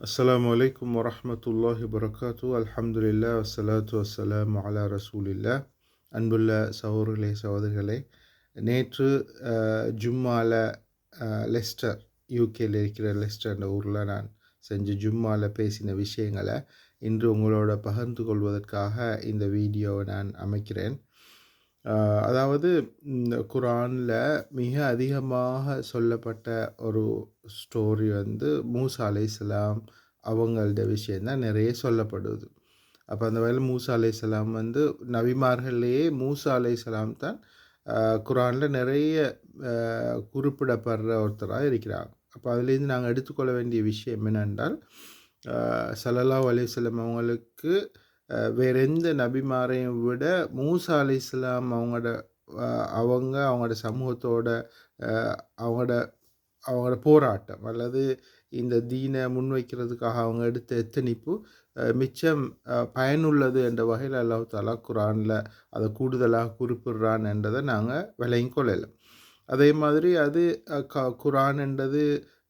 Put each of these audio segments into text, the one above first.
அஸ்லாம் வலைக்கம் வரமத்துல்லாஹி வரகாத்து அல்ஹம்துலில்லா வசலாத்து வசலாம் அலா ரசூலில்லா அன்புள்ள சகோதரர்களே சகோதரிகளே நேற்று ஜும்மாவில் லெஸ்டர் யூகேயில் இருக்கிற லெஸ்டர் என்ற ஊரில் நான் செஞ்ச ஜும்மால பேசின விஷயங்களை இன்று உங்களோட பகிர்ந்து கொள்வதற்காக இந்த வீடியோவை நான் அமைக்கிறேன். அதாவது இந்த குரானில் மிக அதிகமாக சொல்லப்பட்ட ஒரு ஸ்டோரி வந்து மூசா அலைசலாம் அவங்களோட விஷயந்தான் நிறைய சொல்லப்படுது. அப்போ அந்த வகையில் மூசா அலைசலாம் வந்து நபிமார்கள்லேயே மூசா அலைசலாம் தான் குரானில் நிறைய குறிப்பிடப்படுற ஒருத்தராக இருக்கிறாங்க. அப்போ அதுலேருந்து நாங்கள் எடுத்துக்கொள்ள வேண்டிய விஷயம் என்னென்றால் சலலா அலைஹி அவங்களுக்கு வேற எந்த நபிமாரையும் விட மூசா இஸ்லாம் அவங்களோட அவங்க அவங்களோட சமூகத்தோட அவங்களோட அவங்களோட போராட்டம் அல்லது இந்த தீனை முன்வைக்கிறதுக்காக அவங்க எடுத்த எத்தனிப்பு மிச்சம் பயனுள்ளது என்ற வகையில் அல்லாஹ் தலா குரானில் அதை கூடுதலாக குறிப்பிடுறான் என்றதை நாங்கள் விலையும் கொள்ளலாம் அதே மாதிரி அது க குரான் என்றது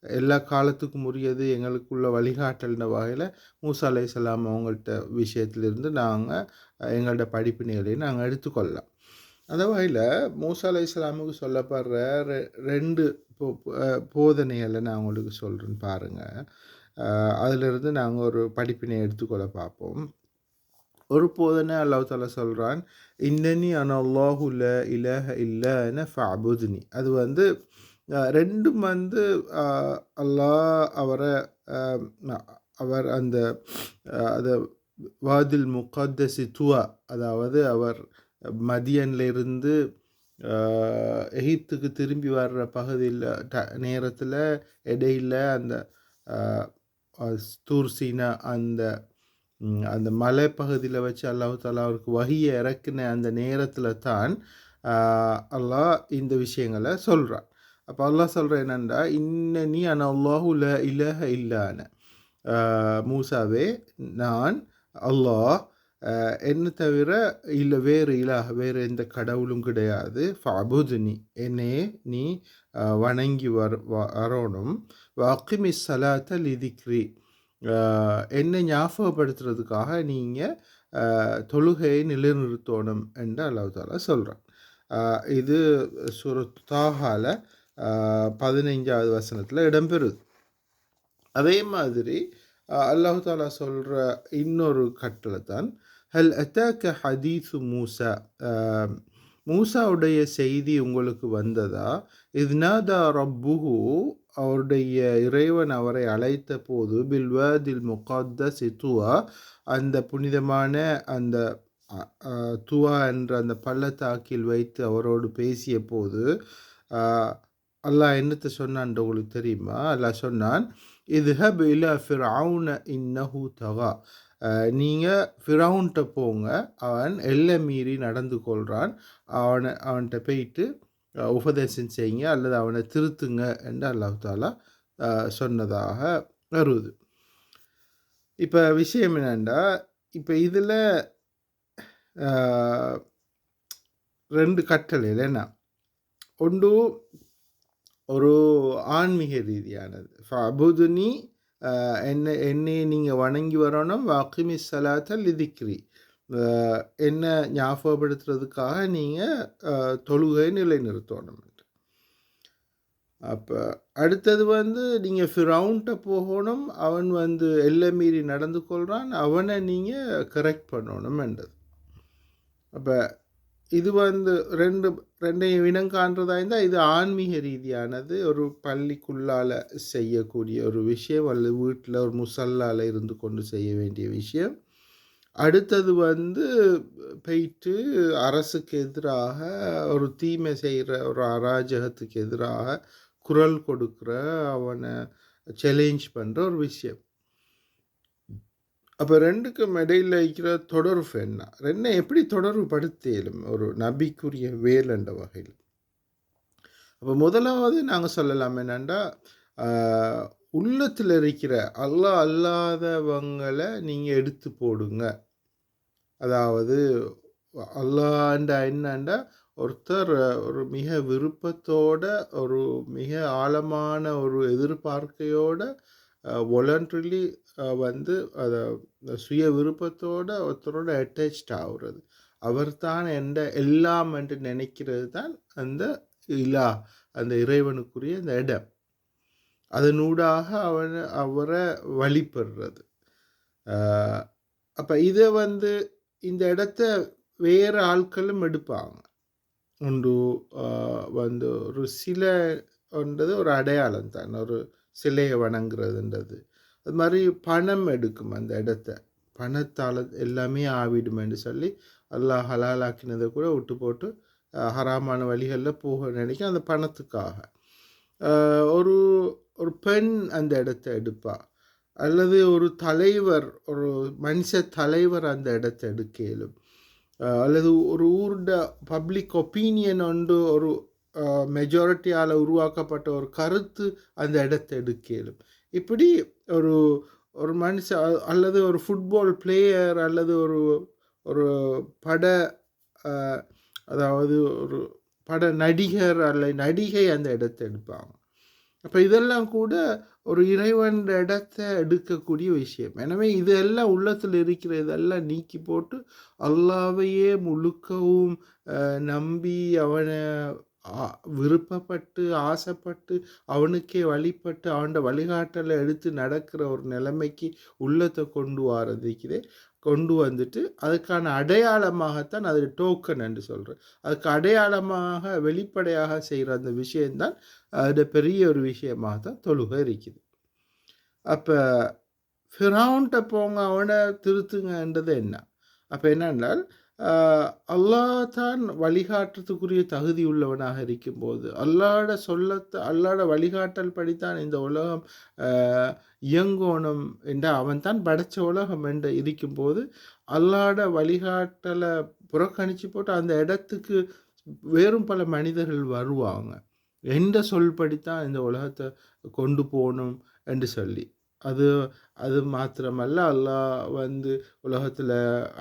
எல்லா காலத்துக்கும் உரியது எங்களுக்குள்ள வழிகாட்டல்ன வகையில் மூசா அலைஹிஸ்ஸலாம் அவங்கள்ட்ட விஷயத்திலிருந்து நாங்கள் எங்கள்கிட்ட படிப்பினைகளையும் நாங்கள் எடுத்துக்கொள்ளலாம். அந்த வகையில் மூசா அலைஹிஸ்ஸலாமுக்கு சொல்லப்படுற ரெ- ரெண்டு போதனைகளை நான் உங்களுக்கு சொல்கிறேன் பாருங்கள் அதிலிருந்து நாங்கள் ஒரு படிப்பினை எடுத்துக்கொள்ள பார்ப்போம். ஒரு போதனை அல்லாஹ் தாலா சொல்கிறான் இன்னனி அனல்லாஹுல இலஹ இல்லன்னு ஃபபுதினி அது வந்து ரெண்டும் வந்து அல்லாஹ் அவரை அவர் அந்த அதை அது வாதில் முகத்தசி துவா அதாவது அவர் மதியன்லேருந்து எகிப்துக்கு திரும்பி வர்ற பகுதியில் ட நேரத்தில் இடையில அந்த அஹ், அந்த அந்த மலைப்பகுதியில் வச்சு அல்லாஹ் தாலா அவருக்கு வகியை இறக்குன அந்த நேரத்தில் தான் அல்லாஹ் இந்த விஷயங்களை சொல்கிறான் அப்போ அல்லாஹ் சொல்கிற என்னண்டா? இன்ன நீ அன அல்லாஹு ல இலஹ இல்லான மூசாவே நான் அல்லாஹ் என்னை என்ன தவிர இல்லை வேறு இலாக வேறு எந்த கடவுளும் கிடையாது. ஃபபுதுனி என்னே நீ வணங்கி வர வரணும். வக்கிமி சலாத்த லிதிக்ரி என்னை ஞாபகப்படுத்துறதுக்காக நீங்கள் தொழுகையை நிலைநிறுத்தணும் என்று அல்லாஹால சொல்கிறான் இது சுரத்தாகால பதினைஞ்சாவது வசனத்தில் இடம்பெறுது. அதே மாதிரி அல்லாஹு தாலா சொல்கிற இன்னொரு கட்டளை தான் ஹல் அத்தாக்க ஹதீசு மூசா? மூசாவுடைய செய்தி உங்களுக்கு வந்ததா? இத்னாதா ரப்புஹு அவருடைய இறைவன் அவரை அழைத்த போது பில்வாதில் முகாத்த சித்துவா அந்த புனிதமான அந்த துவா என்ற அந்த பள்ளத்தாக்கில் வைத்து அவரோடு பேசிய போது அல்லாஹ் என்னத்தை சொன்னான் உங்களுக்கு தெரியுமா? அல்லாஹ் சொன்னான் இதுஹப் இலா ஃபிரவுன இன்னஹு தகா. நீங்கள் ஃபிரவுன்ட்ட போங்க அவன் எல்லை மீறி நடந்து கொள்கிறான் அவனை அவன்கிட்ட போயிட்டு உபதேசம் செய்யுங்க அல்லது அவனை திருத்துங்க என்று அல்லாஹ் தாலா சொன்னதாக வருது. இப்போ விஷயம் என்னென்னா இப்போ இதில் ரெண்டு கட்டளை இல்லைன்னா ஒன்று ஒரு ஆன்மீக ரீதியானது. ஃபபுதுனி என்ன என்னை நீங்கள் வணங்கி வரணும். வாக்கிமி சலாத்த லிதிக்ரி. என்ன ஞாபகப்படுத்துறதுக்காக நீங்கள் தொழுகை நிலைநிறுத்தணும் அப்போ அடுத்தது வந்து நீங்கள் ஃபிரவுண்ட்டை போகணும். அவன் வந்து எல்லை மீறி நடந்து கொள்கிறான் அவனை நீங்கள் கரெக்ட் பண்ணணும் என்றது. அப்போ இது வந்து ரெண்டு ரெண்டையும் இனம் காண்றதா இருந்தால் இது ஆன்மீக ரீதியானது ஒரு பள்ளிக்குள்ளால் செய்யக்கூடிய ஒரு விஷயம் அல்லது வீட்டில் ஒரு முசல்லால் இருந்து கொண்டு செய்ய வேண்டிய விஷயம். அடுத்தது வந்து போயிட்டு அரசுக்கு எதிராக ஒரு தீமை செய்கிற ஒரு அராஜகத்துக்கு எதிராக குரல் கொடுக்குற அவனை சேலஞ்ச் பண்ணுற ஒரு விஷயம். அப்போ ரெண்டுக்கும் இடையில் இருக்கிற தொடர்பு என்ன? ரெண்டை எப்படி தொடர்பு படுத்தியலும் ஒரு நபிக்குரிய வேலண்ட வகையில். அப்போ முதலாவது நாங்கள் சொல்லலாம் என்னென்னா உள்ளத்தில் இருக்கிற அல்லா அல்லாதவங்களை நீங்கள் எடுத்து போடுங்க. அதாவது அல்லாண்டா என்னண்டா ஒருத்தர் ஒரு மிக விருப்பத்தோட ஒரு மிக ஆழமான ஒரு எதிர்பார்க்கையோட வாலண்ட்ரிலி வந்து அதை சுய விருப்பத்தோட ஒருத்தரோட அட்டாச்ட் ஆகுறது அவர் தான் எந்த எல்லாம் என்று நினைக்கிறது தான் அந்த இலா அந்த இறைவனுக்குரிய அந்த இடம். அதனூடாக அவன் அவரை வழிபடுறது. அப்போ இதை வந்து இந்த இடத்த வேறு ஆட்களும் எடுப்பாங்க. ஒன்று வந்து ஒரு சிலைன்றது ஒரு அடையாளம் தான். ஒரு சிலையை வணங்குறதுன்றது. அது மாதிரி பணம் எடுக்கும் அந்த இடத்த. பணத்தால் எல்லாமே ஆவிடுமென்று சொல்லி எல்லாம் ஹலாலாக்கினதை கூட விட்டு போட்டு ஹராமான வழிகளில் போக நினைக்கும் அந்த பணத்துக்காக. ஒரு ஒரு பெண் அந்த இடத்த எடுப்பா. அல்லது ஒரு தலைவர் ஒரு மனுஷ தலைவர் அந்த இடத்த எடுக்கலும். அல்லது ஒரு ஊர்ட பப்ளிக் ஒப்பீனியன் ஒன்று ஒரு மெஜாரிட்டியால் உருவாக்கப்பட்ட ஒரு கருத்து அந்த இடத்த எடுக்கலும். இப்படி ஒரு ஒரு மனுஷ அல்லது ஒரு ஃபுட்பால் பிளேயர் அல்லது ஒரு ஒரு பட அதாவது ஒரு பட நடிகர் அல்ல நடிகை அந்த இடத்த எடுப்பாங்க. அப்போ இதெல்லாம் கூட ஒரு இறைவன் இடத்த எடுக்கக்கூடிய விஷயம். எனவே இதெல்லாம் உள்ளத்தில் இருக்கிற இதெல்லாம் நீக்கி போட்டு அல்லாவையே முழுக்கவும் நம்பி அவனை விருப்பப்பட்டு ஆசைப்பட்டு அவனுக்கே வழிபட்டு அவனோட வழிகாட்டலை எடுத்து நடக்கிற ஒரு நிலைமைக்கு உள்ளத்தை கொண்டு வரதுக்குதே கொண்டு வந்துட்டு அதுக்கான அடையாளமாகத்தான் அது டோக்கன் என்று சொல்கிறேன் அதுக்கு அடையாளமாக வெளிப்படையாக செய்கிற அந்த விஷயந்தான் அது பெரிய ஒரு விஷயமாக தான் தொழுகை இருக்குது. அப்போ ஃபிரவுன்ட்ட போங்க அவனை திருத்துங்கன்றது என்ன? அப்போ என்னென்றால் அல்லாஹ் தான் வழிகாட்டுறதுக்குரிய தகுதி உள்ளவனாக இருக்கும்போது அல்லாட சொல்லத்தை அல்லாட வழிகாட்டல் படித்தான் இந்த உலகம் இயங்கோணம் என்ற அவன் தான் படைச்ச உலகம் என்று இருக்கும்போது அல்லாட வழிகாட்டலை புறக்கணித்து போட்டு அந்த இடத்துக்கு வேறும் பல மனிதர்கள் வருவாங்க. எந்த சொல்படித்தான் இந்த உலகத்தை கொண்டு போகணும் என்று சொல்லி. அது அது மாத்திரமல்ல அல்லாஹ் வந்து உலகத்தில்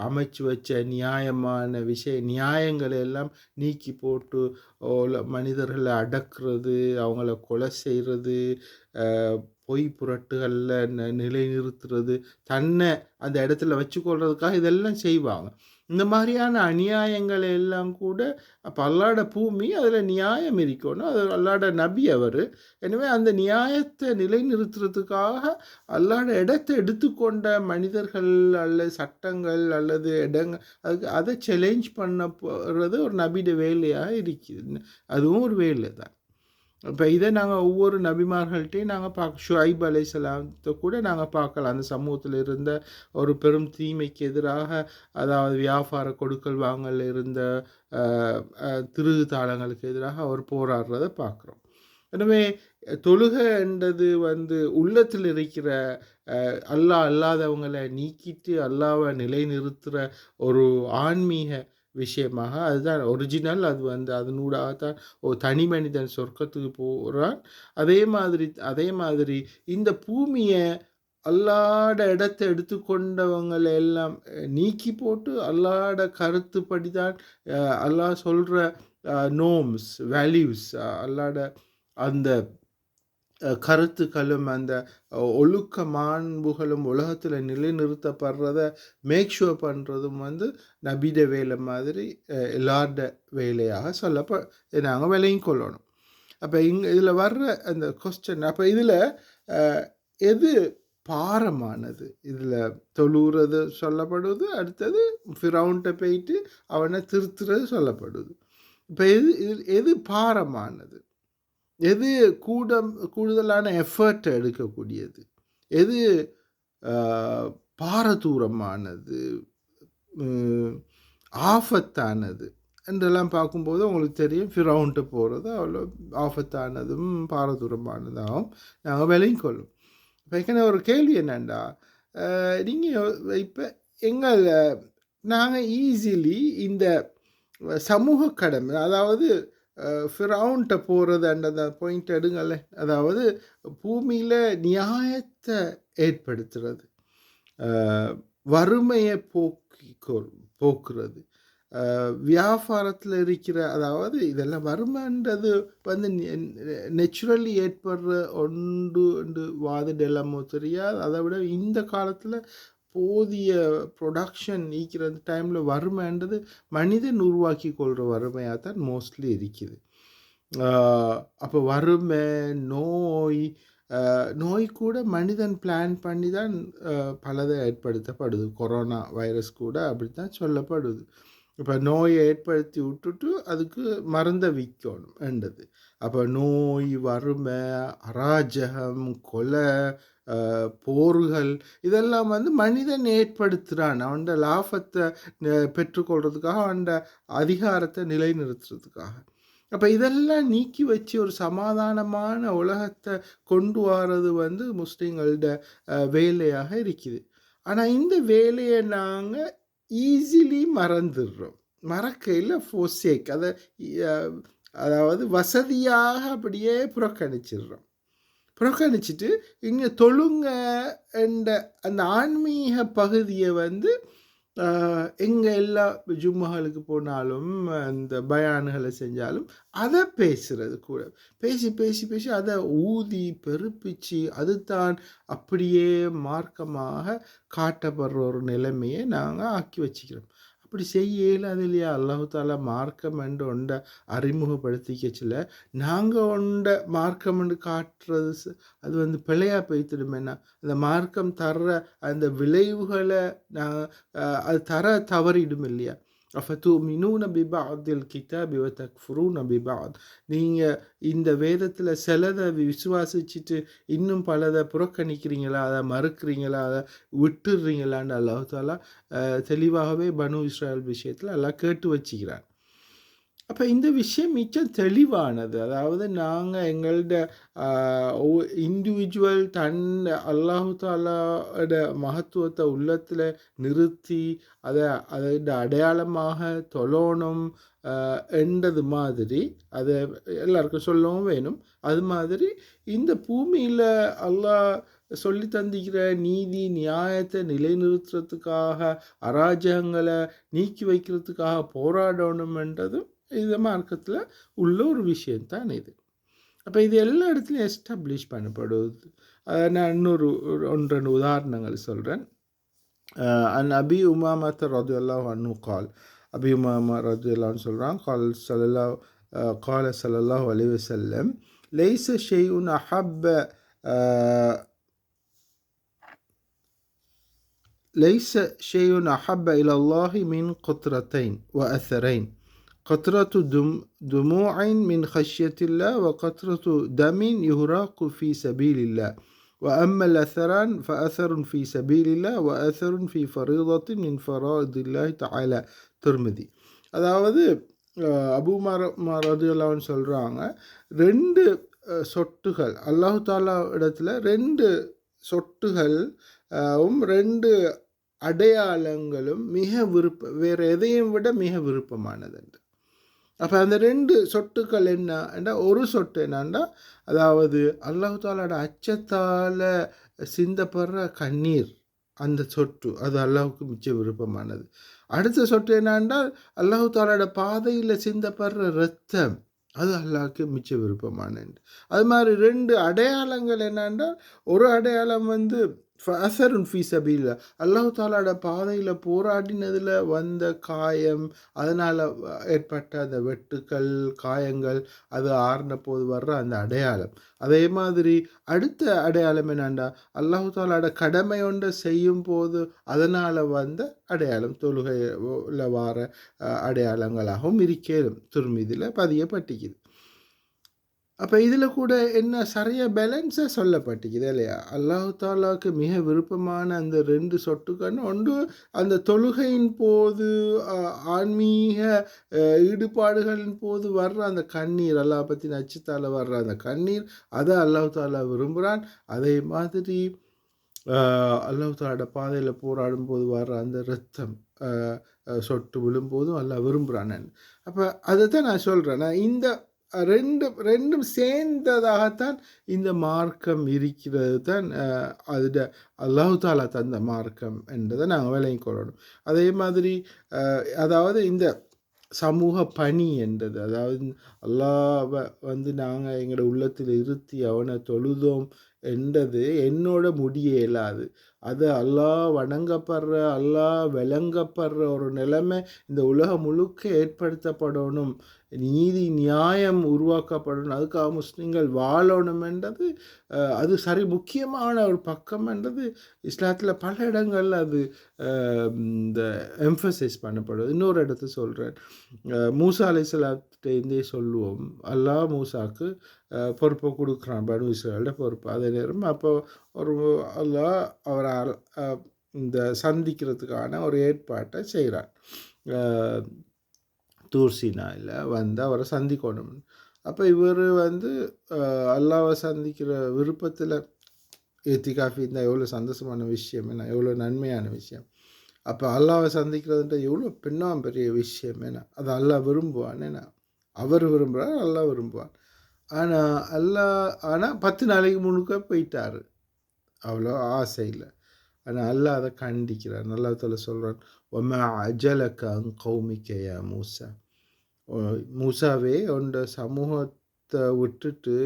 அமைச்சு வச்ச நியாயமான விஷய நியாயங்களை எல்லாம் நீக்கி போட்டு மனிதர்களை அடக்கிறது அவங்கள கொலை செய்கிறது பொய் புரட்டுகளில் நிலைநிறுத்துறது தன்னை அந்த இடத்துல வச்சுக்கொள்றதுக்காக இதெல்லாம் செய்வாங்க. இந்த மாதிரியான அநியாயங்கள் எல்லாம் கூட அப்போ அல்லாட பூமி அதில் நியாயம் இருக்கணும். அது அல்லாட நபி அவர். எனவே அந்த நியாயத்தை நிலைநிறுத்துறதுக்காக அல்லாட இடத்தை எடுத்துக்கொண்ட மனிதர்கள் அல்லது சட்டங்கள் அல்லது இடங்கள் அதுக்கு அதை சேலஞ்ச் பண்ண போகிறது ஒரு நபிட வேலையாக இருக்குது. அதுவும் ஒரு வேலை தான் இப்போ இதை நாங்கள் ஒவ்வொரு நபிமார்கள்ட்டையும் நாங்கள் பார்க்க ஷுஐப் அலைசலாத்தை கூட நாங்கள் பார்க்கலாம். அந்த சமூகத்தில் இருந்த ஒரு பெரும் தீமைக்கு எதிராக அதாவது வியாபார கொடுக்கல் வாங்கல் இருந்த திருகு தாளங்களுக்கு எதிராக அவர் போராடுறதை பார்க்குறோம். எனவே தொழுகை என்றது வந்து உள்ளத்தில் இருக்கிற அல்லா அல்லாதவங்களை நீக்கிட்டு அல்லாவை நிலைநிறுத்துகிற ஒரு ஆன்மீக விஷயமாக. அதுதான் ஒரிஜினல் அது வந்து அதனூடாக தான் ஓ தனி மனிதன் சொர்க்கத்துக்கு போகிறான் அதே மாதிரி அதே மாதிரி இந்த பூமியை அல்லாட இடத்தை எடுத்துக்கொண்டவங்களை எல்லாம் நீக்கி போட்டு அல்லாட கருத்துப்படி தான் அல்லாஹ் சொல்கிற நோம்ஸ் வேல்யூஸ் அல்லாட அந்த கருத்துக்களும் அந்த ஒழுக்க மாண்புகளும் உலகத்தில் நிலைநிறுத்தப்படுறத மேக் ஷுவர் பண்ணுறதும் வந்து நபிட வேலை மாதிரி எல்லார்ட வேலையாக சொல்லப்ப நாங்கள் விலையும் கொள்ளணும். அப்போ இங்கே இதில் வர்ற அந்த கொஸ்டின் அப்போ இதில் எது பாரமானது? இதில் தொழுகிறது சொல்லப்படுவது அடுத்தது ஃபிரவுண்ட்டை போயிட்டு அவனை திருத்துறது சொல்லப்படுது. இப்போ எது இதில் எது பாரமானது? எது கூட கூடுதலான எஃபர்ட் எடுக்கக்கூடியது? எது பாரதூரமானது? ஆஃபத்தானது என்றெல்லாம் பார்க்கும்போது உங்களுக்கு தெரியும் ஃபிரவுண்ட்டு போகிறது அவ்வளோ ஆஃபத்தானதும் பாரதூரமானதாகவும் நாங்கள் விளங்கிக்கொள்ளும் இப்போ இப்போ ஒரு கேள்வி என்னண்டா நீங்கள் இப்போ எங்கள் நாங்கள் ஈஸிலி இந்த சமூக கடமை அதாவது ஃபிரவுன்ட்ட போகிறது அந்த பாயிண்ட் எடுங்கல்ல அதாவது பூமியில் நியாயத்தை ஏற்படுத்துறது. வறுமையை போக்கி போக்குறது. வியாபாரத்தில் இருக்கிற அதாவது இதெல்லாம் வறுமைன்றது வந்து நெச்சுரலி ஏற்படுற ஒன்று வாது எல்லாமோ தெரியாது. அதை விட இந்த காலத்தில் போதிய ப்ரொடக்ஷன் நீக்கிற டைமில் வறுமைன்றது மனிதன் உருவாக்கி கொள்கிற வறுமையாக தான் மோஸ்ட்லி இருக்குது அப்போ வறுமை நோய் நோய் கூட மனிதன் பிளான் பண்ணி தான் பலதை ஏற்படுத்தப்படுது. கொரோனா வைரஸ் கூட அப்படி தான் சொல்லப்படுது. இப்போ நோயை ஏற்படுத்தி விட்டுட்டு அதுக்கு மருந்தை விற்கணும் என்றது. அப்போ நோய் வறுமை அராஜகம் கொலை போர்கள் இதெல்லாம் வந்து மனிதன் ஏற்படுத்துகிறான் அவன் லாபத்தை பெற்றுக்கொள்றதுக்காக அவன் அதிகாரத்தை நிலைநிறுத்துறதுக்காக. அப்போ இதெல்லாம் நீக்கி வச்சு ஒரு சமாதானமான உலகத்தை கொண்டு வர்றது வந்து முஸ்லீம்களோட வேலையாக இருக்குது. ஆனால் இந்த வேலையை நாங்கள் ஈஸிலி மறந்துடுறோம். மறக்கையில் ஃபோசேக் அதை அதாவது வசதியாக அப்படியே புறக்கணிச்சிடுறோம். புறக்கணிச்சிட்டு இங்கே தொழுங்க என்ற அந்த ஆன்மீக பகுதியை வந்து எங்கே எல்லா ஜும்மாகளுக்கு போனாலும் அந்த பயானுகளை செஞ்சாலும் அதை பேசுறது கூட. பேசி பேசி பேசி அதை ஊதி பெருப்பிச்சு அது தான் அப்படியே மார்க்கமாக காட்டப்படுற ஒரு நிலைமையை நாங்கள் ஆக்கி வச்சுக்கிறோம். அப்படி செய்யல அது இல்லையா அல்லாஹு தாலா மார்க்கம் என்று ஒன்றை அறிமுகப்படுத்திக்கச்சில் நாங்கள் ஒன்றை மார்க்கம் என்று காட்டுறது அது வந்து பிழையாக பெய்த்திடுமேனா? அந்த மார்க்கம் தர்ற அந்த விளைவுகளை நான் அது தர தவறிடும் இல்லையா அஃபத்துமினூன பிபாதில் கிதாபி வ தக்ஃபுரூன பிபாத் நீங்கள் இந்த வேதத்தில் சிலதை விசுவாசிச்சுட்டு இன்னும் பலதை புறக்கணிக்கிறீங்களா? அதை மறுக்கிறீங்களா? அதை விட்டுடுறீங்களான்னு அல்லாஹாலா தெளிவாகவே பனு இஸ்ராயல் விஷயத்தில் எல்லாம் கேட்டு வச்சுக்கிறான். அப்போ இந்த விஷயம் மிச்சம் தெளிவானது. அதாவது நாங்கள் எங்கள்ட இண்டிவிஜுவல் தன் அல்லாஹு தாலாவோட மகத்துவத்தை உள்ளத்தில் நிறுத்தி அதை அதோட அடையாளமாக தொழணும் என்றது மாதிரி அதை எல்லாருக்கும் சொல்லவும் வேணும். அது மாதிரி இந்த பூமியில் அல்லாஹ் சொல்லி தந்திக்கிற நீதி நியாயத்தை நிலைநிறுத்துறதுக்காக அராஜகங்களை நீக்கி வைக்கிறதுக்காக போராடணும்ன்றதும் இந்த மார்க்கத்தில் உள்ள ஒரு விஷயந்தான் இது அப்போ இது எல்லா இடத்துலையும் எஸ்டாப்ளிஷ் பண்ணப்படுவது நான் இன்னொரு ஒன்று ரெண்டு உதாரணங்கள் சொல்கிறேன் அன் அபி உமாமத்த ரது அல்லாஹ் அன்னு கால் அபி உமாமா ரது அல்லான்னு சொல்கிறான் கால் சல்லா கால சல்லாஹ் அலி வசல்லம் லைச ஷெய்உன் அஹப்ப ليس شيء أحب إلى الله من قطرتين وأثرين قطرة دم دموع من خشية الله وقطرة دم يهراق في سبيل الله وأما الأثران فأثر في سبيل الله وأثر في فريضة من فرائض الله تعالى திருமதி அதாவது அபுமார ரதியுல்லான்னு சொல்கிறாங்க ரெண்டு சொட்டுகள் அல்லாஹு தாலா இடத்துல ரெண்டு சொட்டுகள் ரெண்டு அடையாளங்களும் மிக விருப்ப வேறு எதையும் விட மிக விருப்பமானது என்று அப்போ அந்த ரெண்டு சொட்டுக்கள் என்ன? ஒரு சொட்டு என்னன்னா அதாவது அல்லாஹாலோட அச்சத்தால் சிந்தப்படுற கண்ணீர் அந்த சொட்டு. அது அல்லாஹுக்கு மிச்ச விருப்பமானது. அடுத்த சொட்டு என்னென்றால் அல்லாஹு தாலோட பாதையில் சிந்தப்படுற ரத்தம் அது அல்லாவுக்கு மிச்ச விருப்பமானது. அது மாதிரி ரெண்டு அடையாளங்கள் என்னென்றால் ஒரு அடையாளம் வந்து ஃபசருன் ஃபி சபீல அல்லாஹு தாலாட பாதையில் போராடினதில் வந்த காயம் அதனால் ஏற்பட்ட அந்த வெட்டுக்கள் காயங்கள் அது ஆறின போது வர்ற அந்த அடையாளம். அதே மாதிரி அடுத்த அடையாளம் என்னண்டா? அல்லாஹு தாலாட கடமை ஒன்றை செய்யும் போது அதனால் வந்த அடையாளம். தொழுகையில் வார அடையாளங்களாகவும் இருக்கேன் துருமிதில் பதியப்பட்டிக்குது அப்போ இதில் கூட என்ன சரியாக பேலன்ஸாக சொல்லப்பட்டிக்குது இல்லையா? அல்லாஹு தாலாவுக்கு மிக விருப்பமான அந்த ரெண்டு சொட்டுக்கன்னு ஒன்று அந்த தொழுகையின் போது ஆன்மீக ஈடுபாடுகளின் போது வர்ற அந்த கண்ணீர் அல்லா பற்றி நச்சுத்தால் வர்ற அந்த கண்ணீர் அதை அல்லாஹு தாலா விரும்புகிறான் அதே மாதிரி அல்லாஹு தாலோட பாதையில் போராடும் போது வர்ற அந்த ரத்தம் சொட்டு விழும்போதும் அல்லா விரும்புகிறான் அப்போ அதை தான் நான் சொல்கிறேன் நான் இந்த ரெண்டு ரெண்டும் சேர்ந்ததாகத்தான் இந்த மார்க்கம் இருக்கிறது தான் அதில் அல்லாஹு தாலா தந்த மார்க்கம் என்றதை நாங்கள் விளங்கி கொள்ளணும். அதே மாதிரி அதாவது இந்த சமூக பணி என்றது அதாவது அல்லாவை வந்து நாங்கள் எங்களோட உள்ளத்தில் இருத்தி அவனை தொழுதோம் என்றது என்னோட முடிய இயலாது அது அல்லாஹ் வணங்கப்படுற அல்லாஹ் விளங்கப்படுற ஒரு நிலைமை இந்த உலகம் முழுக்க ஏற்படுத்தப்படணும். நீதி நியாயம் உருவாக்கப்படணும். அதுக்காக முஸ்லீம்கள் வாழணும் என்றது அது சரி முக்கியமான ஒரு பக்கம் என்றது இஸ்லாத்தில் பல இடங்களில் அது இந்த எம்ஃபசைஸ் பண்ணப்படுது. இன்னொரு இடத்த சொல்கிறேன் மூசா அலிஸ்லாத்திட்டேருந்தே சொல்லுவோம். அல்லாஹ் மூசாக்கு பொறுப்பை கொடுக்குறான் பனு இஸ்ரேலோட பொறுப்பு. அதே நேரம் அப்போ ஒரு அல்லா அவரை இந்த சந்திக்கிறதுக்கான ஒரு ஏற்பாட்டை செய்கிறார் தூர்சினாயில் வந்து அவரை சந்திக்கணும் அப்போ இவர் வந்து அல்லாவை சந்திக்கிற விருப்பத்தில் காஃபி இருந்தால் எவ்வளோ சந்தோஷமான விஷயம் என்ன எவ்வளோ நன்மையான விஷயம். அப்போ அல்லாவை சந்திக்கிறதுன்ற எவ்வளோ பின்னாம் பெரிய விஷயம் என்ன? அதை அல்லா விரும்புவான் என்ன? அவர் விரும்புகிறார் அல்லா விரும்புவான். ஆனால் அல்லா ஆனால் பத்து நாளைக்கு முழுக்க போயிட்டார். அவ்வளோ ஆசை இல்லை. ஆனால் அல்லா அதை கண்டிக்கிறார். நல்லா தலை சொல்கிறான் ஒம அஜலக்கங் கௌமிக்கையா மூசா. மூசாவே உண்ட சமூகத்தை விட்டுட்டு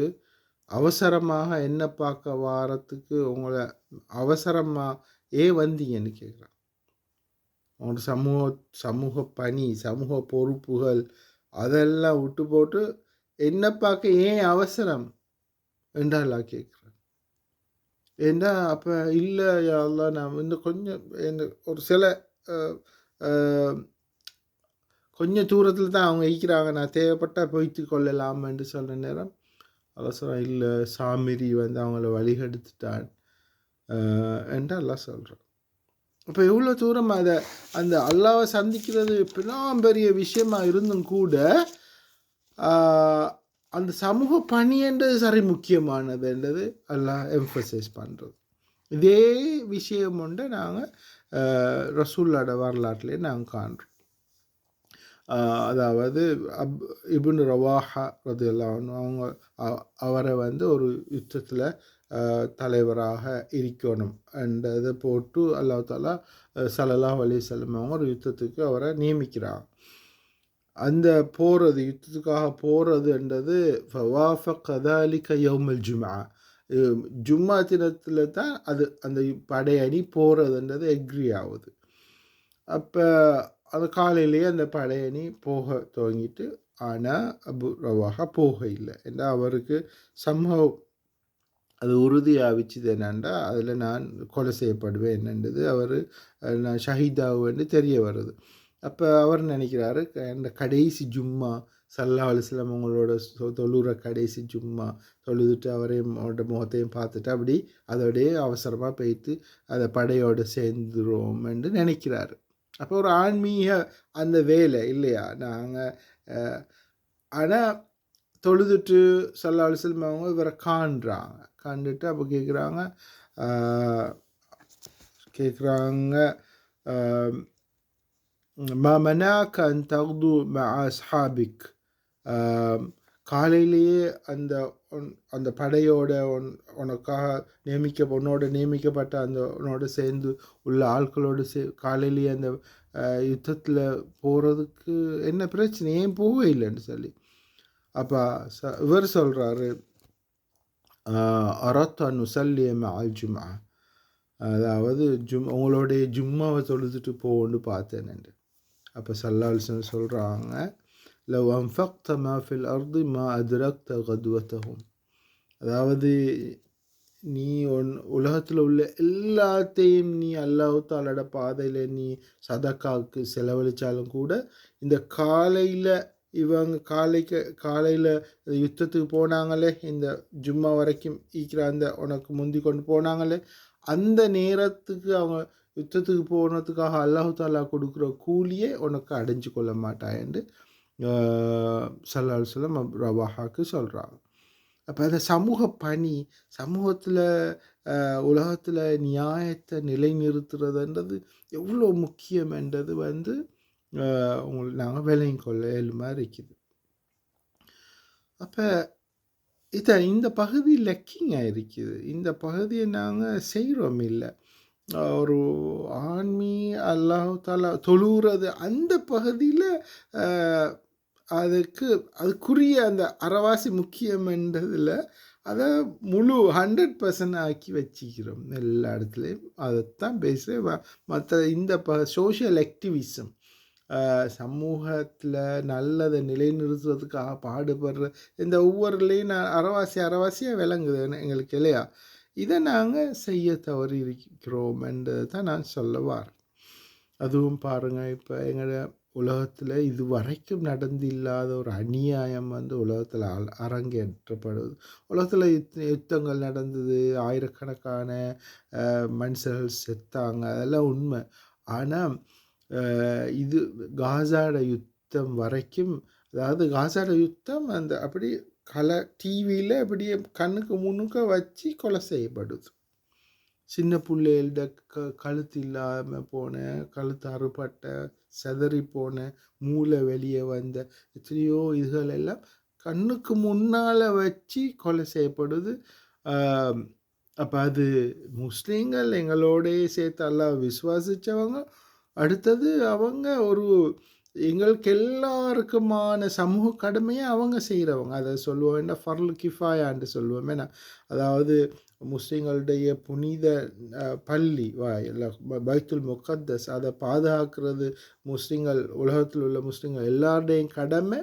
அவசரமாக என்ன பார்க்க வாரத்துக்கு உங்களை அவசரமாக ஏ வந்தீங்கன்னு கேட்குறான் உங்களோட சமூக சமூக பணி சமூக பொறுப்புகள் அதெல்லாம் விட்டு போட்டு என்ன பார்க்க ஏன் அவசரம்? என்றாலா கேட்குறேன் ஏண்டா அப்போ இல்லை யாரெல்லாம் நான் இன்னும் கொஞ்சம் ஒரு சில கொஞ்சம் தூரத்தில் தான் அவங்க ஈக்கிறாங்க நான் தேவைப்பட்டால் பொய்த்து கொள்ளலாம் என்று சொல்கிற நேரம் அவசரம் இல்லை சாமிரி வந்து அவங்கள வழிகெடுத்துட்டான் என்று எல்லாம் சொல்கிறேன் இப்போ எவ்வளோ தூரம் அதை அந்த அல்லாவை சந்திக்கிறது பெரும் பெரிய விஷயமாக இருந்தும் கூட அந்த சமூக பணின்றது சரி முக்கியமானதுன்றது எல்லாம் எம்ஃபசைஸ் பண்ணுறது இதே விஷயம் ஒன்று நாங்கள் ரசூல்லோட வரலாற்றிலே நாங்கள் காண்றோம். அதாவது அப் இபுன் ரவாஹா அது எல்லாம் அவங்க அவரை வந்து ஒரு யுத்தத்தில் தலைவராக இருக்கணும் என்றதை போட்டு அல்லா தாலா சலல்லா வலி செல்லம் அவங்க ஒரு யுத்தத்துக்கு அவரை நியமிக்கிறாங்க. அந்த போகிறது யுத்தத்துக்காக போகிறதுன்றது ஃபவாஃப கதாலிக்க யௌமல் ஜுமா ஜும்மா தினத்தில் தான் அது அந்த படையணி போகிறதுன்றது எக்ரி ஆகுது. அப்போ அது காலையிலேயே அந்த படையணி போக துவங்கிட்டு ஆனால் அபு ரவாக போக இல்லை ஏன்னா அவருக்கு சம்பவம் அது உறுதியாகிச்சுது என்னண்டா அதில் நான் கொலை செய்யப்படுவேன் என்னன்றது அவர் நான் ஷஹீதாகுவேன்னு தெரிய வருது. அப்போ அவர் நினைக்கிறாரு அந்த கடைசி ஜும்மா சல்லா அலிஸ்லாம் அவங்களோட தொழுற கடைசி ஜும்மா தொழுதுட்டு அவரையும் அவரோட முகத்தையும் பார்த்துட்டு அப்படி அதோடையே அவசரமாக போய்த்து அதை படையோடு சேர்ந்துருவோம் என்று நினைக்கிறாரு. அப்போ ஒரு ஆன்மீக அந்த வேலை இல்லையா? நாங்கள் ஆனால் தொழுதுட்டு சல்லா அலிஸ்லம் அவங்க இவரை காண்றாங்க. காண்டுட்டு அப்போ கேட்குறாங்க கேட்குறாங்க ما மனாக் ம தகுது அஸ்ஹாபிக் காலையிலேயே அந்த அந்த படையோட உன் உனக்காக நியமிக்க உன்னோட நியமிக்கப்பட்ட அந்த உன்னோட சேர்ந்து உள்ள ஆட்களோடு சே காலையிலேயே அந்த யுத்தத்தில் போகிறதுக்கு என்ன பிரச்சனை? ஏன் போவே இல்லைன்னு சொல்லி. அப்போ ச இவர் சொல்கிறாரு அரத்தா நுசல்லியம் அல் ஜும்மா அதாவது ஜும் உங்களுடைய ஜும்மாவை தொழுதுட்டு போகணுன்னு பார்த்தேன் என்று அப்போ சல்லால்சன் சொல்கிறாங்க லவ் அம்ஃபக்த மா ஃபில் அர்து மா அத்ரக்த கத்வத்தகும் அதாவது நீ ஒன் உலகத்தில் உள்ள எல்லாத்தையும் நீ அல்லாஹாலோட பாதையில் நீ சதக்காவுக்கு செலவழித்தாலும் கூட இந்த காலையில் இவங்க காலைக்கு காலையில் யுத்தத்துக்கு போனாங்களே இந்த ஜும்மா வரைக்கும் ஈக்கிற அந்த உனக்கு முந்தி கொண்டு போனாங்களே அந்த நேரத்துக்கு அவங்க யுத்தத்துக்கு போனதுக்காக அல்லாஹு தாலா கொடுக்குற கூலியே உனக்கு அடைஞ்சு கொள்ள மாட்டாயன்னு சல்லாஹ் சொல்லம் ரவாஹாக்கு சொல்கிறாங்க அப்போ அந்த சமூக பணி சமூகத்தில் உலகத்தில் நியாயத்தை நிலைநிறுத்துறதுன்றது எவ்வளோ முக்கியம் என்றது வந்து உங்களுக்கு நாங்கள் விலையும் கொள்ள மாதிரி இருக்குது. அப்போ இதை இந்த பகுதி லக்கிங்காக இருக்குது. இந்த பகுதியை நாங்கள் செய்கிறோம் இல்லை. ஒரு ஆண்மீ அல்லாஹ் தாலா தொழுகிறது அந்த பகுதியில் அதுக்கு அதுக்குரிய அந்த அறவாசி முக்கியம்ன்றதில் அதை முழு ஹண்ட்ரட் பர்சன்ட் ஆக்கி வச்சுக்கிறோம் எல்லா இடத்துலையும். அதைத்தான் பேசுகிறேன் மற்ற இந்த ப சோஷியல் ஆக்டிவிசம் சமூகத்தில் நல்லதை நிலைநிறுத்துறதுக்காக பாடுபடுற இந்த ஒவ்வொருலையும் நான் அறவாசி அறவாசியாக விளங்குது எங்களுக்கு இல்லையா? இதை நாங்கள் செய்ய தவறி இருக்கிறோம்ன்றது தான் நான் சொல்ல வரேன் அதுவும் பாருங்கள் இப்போ எங்களோட உலகத்தில் இது வரைக்கும் நடந்து இல்லாத ஒரு அநியாயம் வந்து உலகத்தில் அரங்கேற்றப்படுது. உலகத்தில் யுத்தங்கள் நடந்தது ஆயிரக்கணக்கான மனுஷர்கள் செத்தாங்க அதெல்லாம் உண்மை. ஆனால் இது காசாட யுத்தம் வரைக்கும் அதாவது காசாட யுத்தம் அந்த அப்படி கல டிவியில் அப்படியே கண்ணுக்கு முன்னுக்க வச்சு கொலை செய்யப்படுது. சின்ன பிள்ளைகள்ட க கழுத்து இல்லாமல் போன கழுத்து அறுபட்ட செதறி போன மூளை வெளியே வந்த எத்தனையோ இதுகள் எல்லாம் கண்ணுக்கு முன்னால் வச்சு கொலை செய்யப்படுது. அப்போ அது முஸ்லீம்கள் எங்களோடையே சேர்த்து எல்லாம் விசுவாசித்தவங்க அடுத்தது அவங்க ஒரு எங்களுக்கு எல்லாருக்குமான சமூக கடமையை அவங்க செய்கிறவங்க அதை சொல்லுவோம் என்ன ஃபர்ல் கிஃபாயான்னு சொல்லுவோம். ஏன்னா அதாவது முஸ்லீம்களுடைய புனித பள்ளி வா பைத்துல் முகத்தஸ் அதை பாதுகாக்கிறது முஸ்லீம்கள் உலகத்தில் உள்ள முஸ்லீம்கள் எல்லாருடையும் கடமை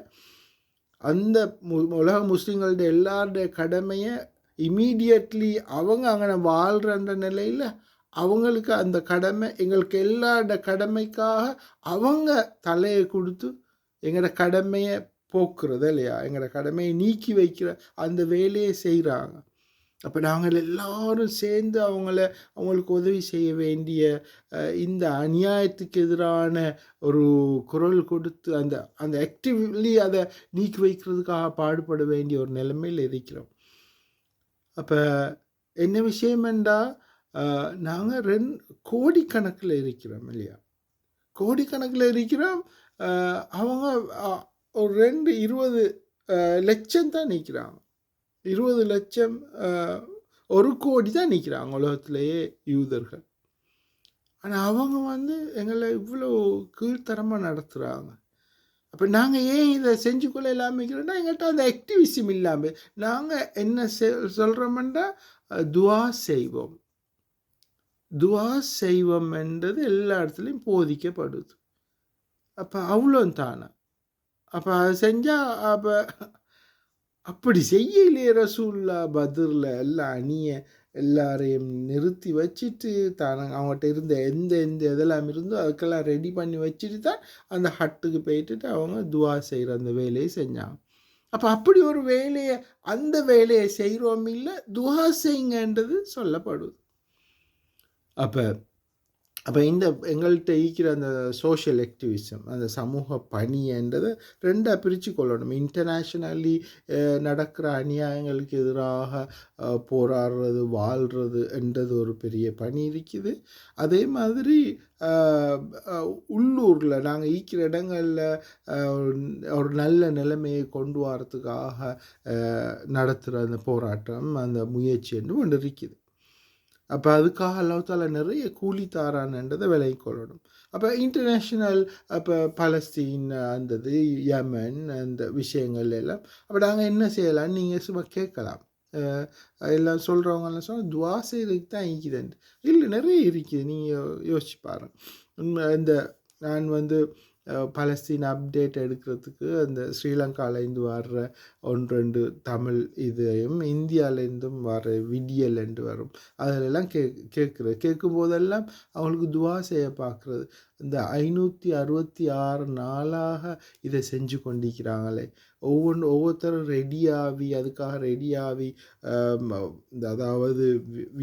அந்த மு உலக முஸ்லீம்களுடைய எல்லாருடைய கடமையை இமீடியட்லி அவங்க அங்கே வாழ்கிற நிலையில் அவங்களுக்கு அந்த கடமை எங்களுக்கு எல்லாட கடமைக்காக அவங்க தலையை கொடுத்து எங்களோட கடமையை போக்குறது இல்லையா? எங்களோட கடமையை நீக்கி வைக்கிற அந்த வேலையை செய்கிறாங்க அப்போ நாங்கள் எல்லாரும் சேர்ந்து அவங்கள அவங்களுக்கு உதவி செய்ய வேண்டிய இந்த அநியாயத்துக்கு எதிரான ஒரு குரல் கொடுத்து அந்த அந்த ஆக்டிவ்லி அதை நீக்கி வைக்கிறதுக்காக பாடுபட வேண்டிய ஒரு நிலைமையில் இருக்கிறோம். அப்போ என்ன விஷயம் என்றால் நாங்கள் ரெண் கோடிக்கணக்கில் இருக்கிறோம் இல்லையா? கோடிக்கணக்கில் இருக்கிறோம். அவங்க ஒரு ரெண்டு இருபது லட்சம் தான் நிற்கிறாங்க. இருபது லட்சம் ஒரு கோடி தான் நிற்கிறாங்க உலகத்திலேயே யூதர்கள். ஆனால் அவங்க வந்து எங்களை இவ்வளோ கீழ்த்தரமாக நடத்துகிறாங்க அப்போ நாங்கள் ஏன் இதை செஞ்சு கொள்ள இல்லாமல் இருக்கிறோன்னா எங்கள்கிட்ட அந்த ஆக்டிவிசம் இல்லாமல் நாங்கள் என்ன செ சொல்கிறோம்னா துவா செய்வோம். துவா செய்வம் என்றது எல்லா இடத்துலையும் போதிக்கப்படுது. அப்போ அவ்வளோ தானே? அப்போ அதை செஞ்சால் அப்போ அப்படி செய்யலையே ரசூல்லா பதிரில் எல்லாம் அணிய எல்லாரையும் நிறுத்தி வச்சுட்டு தான் அவங்ககிட்ட இருந்த எந்த எந்த இதெல்லாம் இருந்தோ அதுக்கெல்லாம் ரெடி பண்ணி வச்சுட்டு தான் அந்த ஹட்டுக்கு போயிட்டுட்டு அவங்க துவா செய்கிற அந்த வேலையை செஞ்சாங்க. அப்போ அப்படி ஒரு வேலையை அந்த வேலையை செய்கிறோம் இல்லை துவா செய்யுங்கன்றது சொல்லப்படுது. அப்போ அப்போ இந்த எங்கள்கிட்ட ஈக்கிற அந்த சோஷியல் ஆக்டிவிசம் அந்த சமூக பணி என்றதை ரெண்டாக பிரித்து கொள்ளணும். இன்டர்நேஷ்னலி நடக்கிற அநியாயங்களுக்கு எதிராக போராடுறது வாழ்கிறது என்றது ஒரு பெரிய பணி இருக்குது. அதே மாதிரி உள்ளூரில் நாங்கள் ஈக்கிற இடங்களில் ஒரு நல்ல நிலைமையை கொண்டு வரத்துக்காக நடத்துகிற அந்த போராட்டம் அந்த முயற்சி என்று ஒன்று இருக்குது. அப்போ அதுக்காக அல்லாத்தால நிறைய கூலி தாரான்ன்றதை விலை கொள்ளணும். அப்போ இன்டர்நேஷ்னல் அப்போ பலஸ்தீன் அந்தது யமன் அந்த விஷயங்கள் எல்லாம் அப்போ நாங்கள் என்ன செய்யலாம்னு நீங்கள் சும்மா கேட்கலாம். எல்லாம் சொல்கிறவங்கலாம் சொன்னால் துவா செய்கிறதுக்கு தான் இருக்குதுன்ட்டு இல்லை நிறைய இருக்குது. நீங்கள் யோசிச்சு பாருங்கள் இந்த நான் வந்து பலஸ்தீன் அப்டேட் எடுக்கிறதுக்கு அந்த ஸ்ரீலங்காலேருந்து வர்ற ஒன்று ரெண்டு தமிழ் இதையும் இந்தியாவிலேருந்தும் வர விடியல் என்று வரும். அதிலெல்லாம் கே கேட்குறது. கேட்கும் போதெல்லாம் அவங்களுக்கு துவா செய்ய பார்க்குறது. இந்த ஐநூற்றி அறுபத்தி ஆறு நாளாக இதை செஞ்சு கொண்டிருக்கிறாங்களே. ஒவ்வொன்று ஒவ்வொருத்தரும் ரெடியாகி அதுக்காக ரெடியாகி அதாவது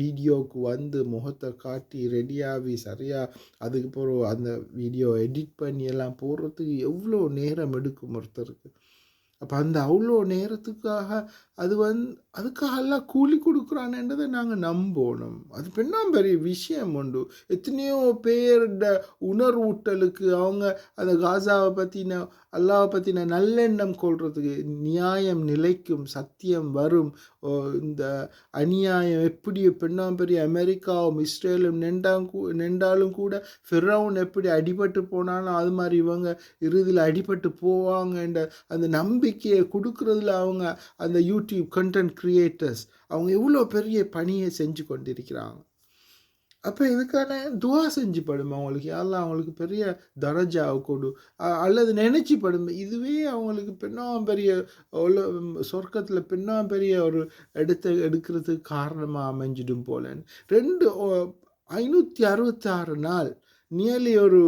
வீடியோவுக்கு வந்து முகத்தை காட்டி ரெடியாகி சரியாக அதுக்கு பிறகு அந்த வீடியோ எடிட் பண்ணி எல்லாம் போடுறதுக்கு எவ்வளோ நேரம் எடுக்கும் ஒருத்தருக்கு. அப்போ அந்த அவ்வளோ நேரத்துக்காக அது வந்து அதுக்காக எல்லாம் கூலி கொடுக்குறான்ன்றதை நாங்கள் நம்பணும். அது பெண்ணாம் பெரிய விஷயம் உண்டு. எத்தனையோ பேரோட உணர்வூட்டலுக்கு அவங்க அந்த காசாவை பற்றின அல்லாவை பற்றின நல்லெண்ணம் கொள்றதுக்கு நியாயம் நிலைக்கும் சத்தியம் வரும். இந்த அநியாயம் எப்படி பெண்ணாம் பெரிய அமெரிக்காவும் இஸ்ரேலும் நெண்டாங் நெண்டாலும் கூட ஃபிரவுன் எப்படி அடிபட்டு போனாலும் அது மாதிரி இவங்க இறுதியில் அடிபட்டு போவாங்கன்ற அந்த நம்பிக்கையை கொடுக்குறதுல அவங்க அந்த யூடியூப் கண்டென்ட் க்ரியேட்டர்ஸ் அவங்க எவ்வளோ பெரிய பணியை செஞ்சு கொண்டிருக்கிறாங்க. அப்போ இதுக்கான துவா செஞ்சு படும் அவங்களுக்கு? யாரெல்லாம் அவங்களுக்கு பெரிய தரஜாவை கொடு அல்லது நினச்சி படும்? இதுவே அவங்களுக்கு பின்னாம் பெரிய சொர்க்கத்தில் பின்னாம் பெரிய ஒரு எடுத்த எடுக்கிறதுக்கு காரணமாக அமைஞ்சிடும் போலன்னு. ரெண்டு ஐநூற்றி அறுபத்தாறு நாள் நியர்லி ஒரு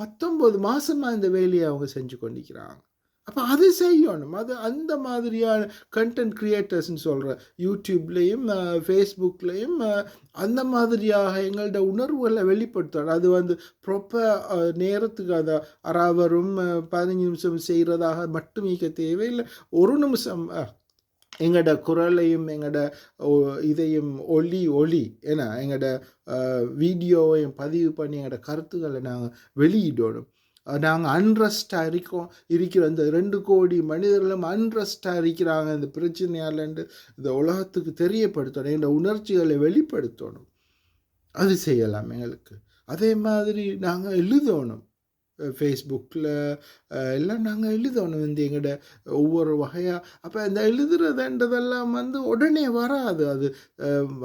பத்தொம்பது மாதமாக இந்த வேலையை அவங்க செஞ்சு கொண்டிருக்கிறாங்க. அப்போ அது செய்யணும். அது அந்த மாதிரியான கண்டென்ட் க்ரியேட்டர்ஸ்னு சொல்கிற யூடியூப்லேயும் ஃபேஸ்புக்லேயும் அந்த மாதிரியாக எங்கள்ட உணர்வுகளை வெளிப்படுத்தணும். அது வந்து ப்ராப்பர் நேரத்துக்கு அதை அறாவரும் பதினஞ்சு நிமிஷம் செய்கிறதாக மட்டும் இயக்க தேவையில்லை. ஒரு நிமிஷம் எங்களோட குரலையும் எங்களோட இதையும் ஒளி ஒளி ஏன்னா எங்களோட வீடியோவையும் பதிவு பண்ணி எங்களோட கருத்துக்களை நாங்கள் வெளியிடணும். நாங்கள் அன்ரெஸ்டாக இருக்கோம். இருக்கிற இந்த ரெண்டு கோடி மனிதர்களும் அன்ரெஸ்டாக இருக்கிறாங்க. இந்த பிரச்சனையாலண்டு இந்த உலகத்துக்கு தெரியப்படுத்தணும். இந்த உணர்ச்சிகளை வெளிப்படுத்தணும். அது செய்யலாம் எங்களுக்கு. அதே மாதிரி நாங்கள் எழுதணும். ஃபேஸ்புக்கில் எல்லாம் நாங்கள் எழுதணும் வந்து எங்களோட ஒவ்வொரு வகையாக அப்போ இந்த எழுதுறதுன்றதெல்லாம் வந்து உடனே வராது. அது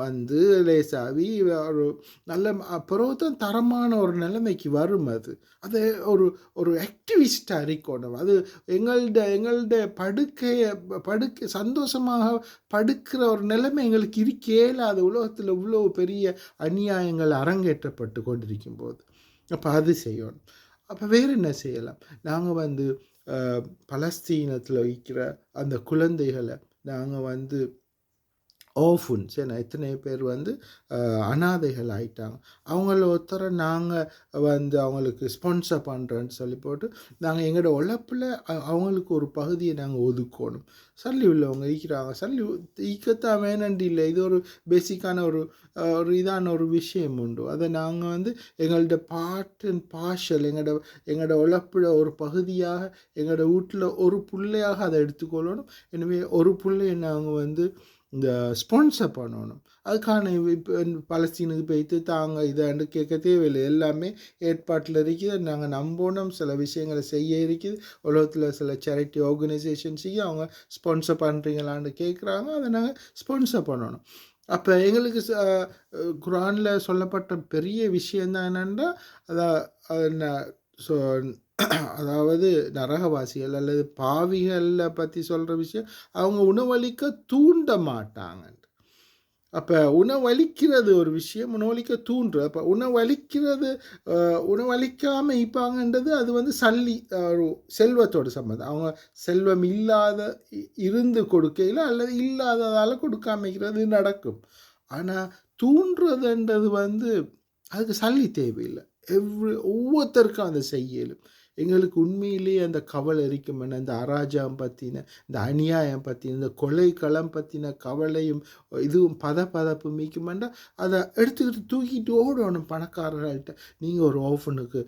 வந்து லேசாவி ஒரு நல்ல பிறகு தான் தரமான ஒரு நிலைமைக்கு வரும் அது. அது ஒரு ஒரு ஆக்டிவிஸ்டாக இருக்கணும். அது எங்கள்ட எங்கள்ட படுக்கையை படுக்கை சந்தோஷமாக படுக்கிற ஒரு நிலைமை எங்களுக்கு இருக்கேல அது உலகத்தில் இவ்வளோ பெரிய அநியாயங்கள் அரங்கேற்றப்பட்டு கொண்டிருக்கும் போது. அப்போ அது செய்யணும். அப்போ வேறு என்ன செய்யலாம்? நாங்கள் வந்து பலஸ்தீனத்தில் வைக்கிற அந்த குழந்தைகளை நாங்கள் வந்து ஓஃபுன்ஸ் ஏன்னா எத்தனை பேர் வந்து அனாதைகள் ஆயிட்டாங்க. அவங்கள ஒருத்தரை நாங்கள் வந்து அவங்களுக்கு ஸ்பான்சர் பண்ணுறோன்னு சொல்லி போட்டு நாங்கள் எங்களோட உழைப்பில் அவங்களுக்கு ஒரு பகுதியை நாங்கள் ஒதுக்கணும். சல்லி உள்ளவங்க ஈக்கிறாங்க சல்லி ஈக்கத்தான் வேணண்டி இல்லை. இது ஒரு பேசிக்கான ஒரு ஒரு இதான ஒரு விஷயம் உண்டு. அதை நாங்கள் வந்து எங்கள்ட பாட் அண்ட் பாஷல் எங்களோட எங்களோட உழைப்பில் ஒரு பகுதியாக எங்களோட வீட்டில் ஒரு பிள்ளையாக அதை எடுத்துக்கொள்ளணும். எனவே ஒரு பிள்ளையை நாங்கள் வந்து இந்த ஸ்பான்சர் பண்ணணும். அதுக்கான இப்போ பலஸ்தீனுக்கு போய்த்து தாங்க இதாண்டு கேட்க தேவையில்லை. எல்லாமே ஏற்பாட்டில் இருக்குது. நாங்கள் நம்பணும். சில விஷயங்களை செய்ய இருக்குது. உலகத்தில் சில சேரிட்டி ஆர்கனைசேஷன்ஸையும் அவங்க ஸ்பான்சர் பண்ணுறீங்களான்னு கேட்குறாங்க. அதை நாங்கள் ஸ்பான்சர் பண்ணணும். அப்போ எங்களுக்கு குரானில் சொல்லப்பட்ட பெரிய விஷயந்தான் என்னென்னா அதான் ஸோ அதாவது நரகவாசிகள் அல்லது பாவிகளில் பற்றி சொல்கிற விஷயம் அவங்க உணவளிக்க தூண்ட மாட்டாங்க அப்போ உணவளிக்கிறது ஒரு விஷயம் உணவளிக்க தூண்டு அப்போ உணவளிக்கிறது உணவளிக்காமல் இருப்பாங்கன்றது அது வந்து சல்லி செல்வத்தோட சம்மந்தம் அவங்க செல்வம் இல்லாத இருந்து கொடுக்கையில் அல்லது இல்லாததால் கொடுக்காமைக்கிறது நடக்கும். ஆனால் தூண்டுறதுன்றது வந்து அதுக்கு சல்லி தேவையில்லை. எவ்ரி ஒவ்வொருத்தருக்கும் அதை செய்யலும். எங்களுக்கு உண்மையிலேயே அந்த கவலை இருக்குமென இந்த அராஜகம் பற்றின இந்த அநியாயம் பற்றின இந்த கொலைக்களம் பற்றின கவலையும் இதுவும் பத பதப்பு மீக்குமெண்டா அதை எடுத்துக்கிட்டு தூக்கிட்டு ஓடணும் பணக்காரர்கள்ட்ட. நீங்கள் ஒரு ஓஃபனுக்கு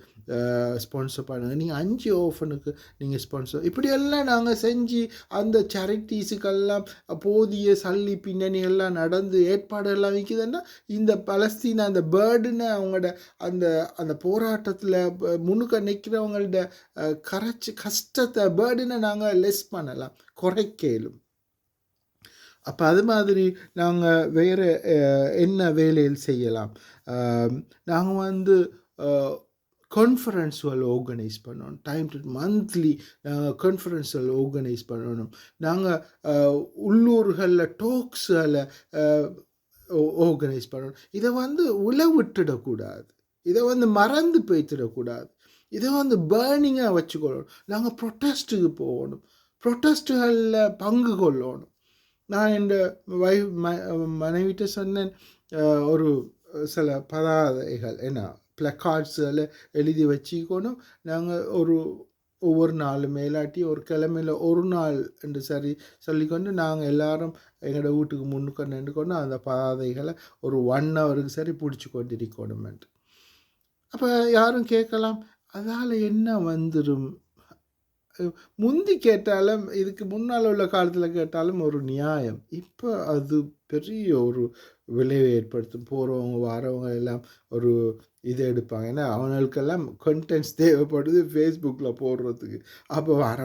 ஸ்பான்சர் பண்ணுங்கள் நீங்கள் அஞ்சு ஓஃபனுக்கு நீங்கள் ஸ்பான்சர் இப்படியெல்லாம் நாங்கள் செஞ்சு அந்த சேரிட்டிஸுக்கெல்லாம் போதிய சல்லி பின்னணி எல்லாம் நடந்து ஏற்பாடு எல்லாம் விற்குதுன்னா இந்த பலஸ்தீன அந்த பேர்டுன்னு அவங்களோட அந்த அந்த போராட்டத்தில் முன்னுக்க நிற்கிறவங்கள்ட கரைச்சி கஷ்டத்தை பேர்டுனை நாங்கள் லெஸ் பண்ணலாம். குறைக்கலும். அப்போ அது மாதிரி நாங்கள் வேறு என்ன வேலையில் செய்யலாம்? நாங்கள் வந்து கான்ஃபரன்ஸ்கள் ஆர்கனைஸ் பண்ணணும். டைம் டு மந்த்லி நாங்கள் கான்ஃபரன்ஸ்கள் ஆர்கனைஸ் பண்ணணும். நாங்கள் உள்ளூர்களில் டோக்ஸ்களை ஆர்கனைஸ் பண்ணணும். இதை வந்து உளவிட்டுடக்கூடாது. இதை வந்து மறந்து போய்த்திடக்கூடாது இதை வந்து பேர்னிங்காக வச்சுக்கொள்ளணும். நாங்கள் ப்ரொட்டஸ்ட்டுக்கு போகணும். ப்ரொட்டஸ்ட்டுகளில் பங்கு கொள்ளணும். நான் என் வைஃப் ம மனைவிட்ட சொன்னேன். ஒரு சில பதாதைகள் என்ன பிளக்கார்ட்ஸில் எழுதி வச்சுக்கணும். நாங்கள் ஒரு ஒவ்வொரு நாளும் மேலாட்டி ஒரு கிழமையில் ஒரு நாள் என்று சரி சொல்லிக்கொண்டு நாங்கள் எல்லாரும் எங்களோட வீட்டுக்கு முன்னுக்கு நின்று கொண்டு அந்த பாதைகளை ஒரு ஒன் ஹவருக்கு சரி பிடிச்சி கொண்டு இருக்கணுமெண்டு அப்போ யாரும் கேட்கலாம். அதால் என்ன வந்துடும் முந்தி கேட்டாலும் இதுக்கு முன்னால் உள்ள காலத்தில் கேட்டாலும் ஒரு நியாயம். இப்போ அது பெரிய ஒரு விளைவை ஏற்படுத்தும். போகிறவங்க வரவங்க எல்லாம் ஒரு இதை எடுப்பாங்க. ஏன்னா அவங்களுக்கெல்லாம் கண்டென்ட்ஸ் தேவைப்படுது. ஃபேஸ்புக்கில் போடுறதுக்கு. அப்போ வர